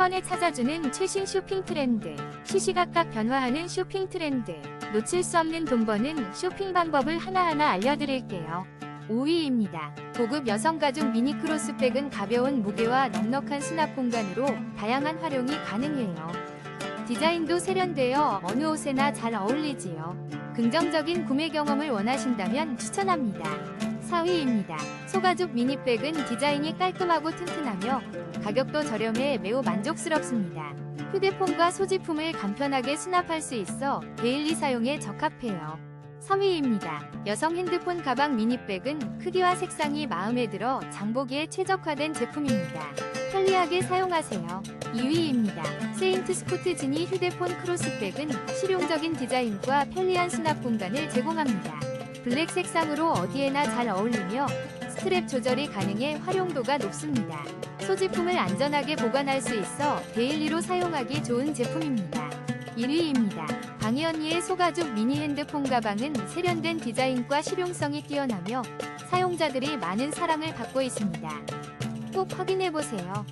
번에 찾아주는 최신 쇼핑 트렌드. 시시각각 변화하는 쇼핑 트렌드. 놓칠 수 없는 돈 버는 쇼핑 방법을 하나하나 알려드릴게요. 5위입니다. 고급 여성 가죽 미니 크로스백은 가벼운 무게와 넉넉한 수납 공간으로 다양한 활용이 가능해요. 디자인도 세련되어 어느 옷에나 잘 어울리지요. 긍정적인 구매 경험을 원하신다면 추천합니다. 4위입니다. 소가죽 미니백은 디자인이 깔끔하고 튼튼하며 가격도 저렴해 매우 만족스럽습니다. 휴대폰과 소지품을 간편하게 수납할 수 있어 데일리 사용에 적합해요. 3위입니다. 여성 핸드폰 가방 미니백은 크기와 색상이 마음에 들어 장보기에 최적화된 제품입니다. 편리하게 사용하세요. 2위입니다. 세인트 스코트 지니 휴대폰 크로스백은 실용적인 디자인과 편리한 수납 공간을 제공합니다. 블랙 색상으로 어디에나 잘 어울리며 스트랩 조절이 가능해 활용도가 높습니다. 소지품을 안전하게 보관할 수 있어 데일리로 사용하기 좋은 제품입니다. 1위입니다. 방희 언니의 소가죽 미니 핸드폰 가방은 세련된 디자인과 실용성이 뛰어나며 사용자들이 많은 사랑을 받고 있습니다. 꼭 확인해보세요.